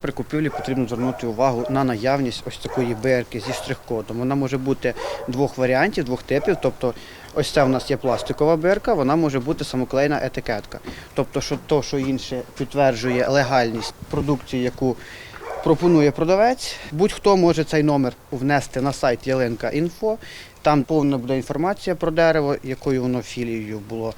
При купівлі потрібно звернути увагу на наявність ось такої бирки зі штрих-кодом. Вона може бути двох варіантів, двох типів. Тобто, ось це у нас є пластикова бирка, вона може бути самоклейна етикетка. Тобто, що то, що інше підтверджує легальність продукції, яку пропонує продавець. Будь-хто може цей номер внести на сайт Ялинка.Інфо. Там повна буде інформація про дерево, якою воно філією було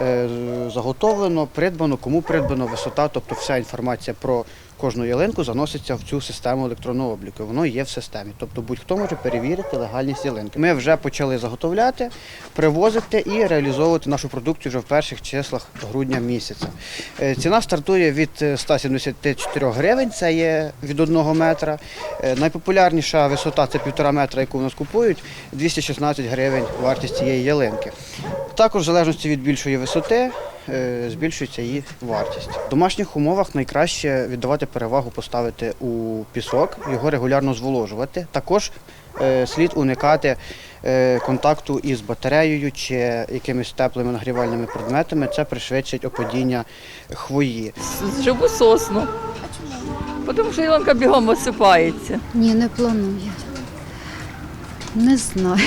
е, заготовлено, придбано, кому придбано, висота, тобто вся інформація про кожну ялинку заноситься в цю систему електронного обліку. Воно є в системі. Тобто будь-хто може перевірити легальність ялинки. Ми вже почали заготовляти, привозити і реалізовувати нашу продукцію вже в перших числах грудня місяця. Е, Ціна стартує від е, 174 гривень, це є від одного метра. Е, Найпопулярніша висота це півтора метра, яку в нас купують, 216 гривень вартість цієї ялинки. Також, в залежності від більшої висоти, е, збільшується її вартість. В домашніх умовах найкраще віддавати перевагу поставити у пісок, його регулярно зволожувати. Також е, слід уникати е, контакту із батареєю чи якимись теплими нагрівальними предметами. Це пришвидшить опадіння хвої. Живу сосну. Тому що ялинка бігом осипається. Ні, не планую. Не знаю.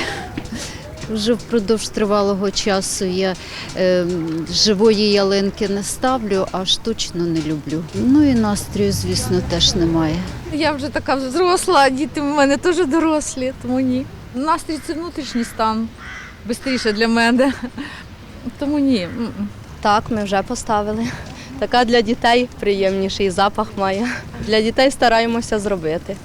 Вже впродовж тривалого часу я е, живої ялинки не ставлю, а штучно не люблю. Ну і настрою, звісно, теж немає. Я вже така взросла, а діти в мене теж дорослі, тому ні. Настрій це внутрішній стан. Бистріше для мене. Тому ні. Так, ми вже поставили. Така для дітей приємніший запах має. Для дітей стараємося зробити.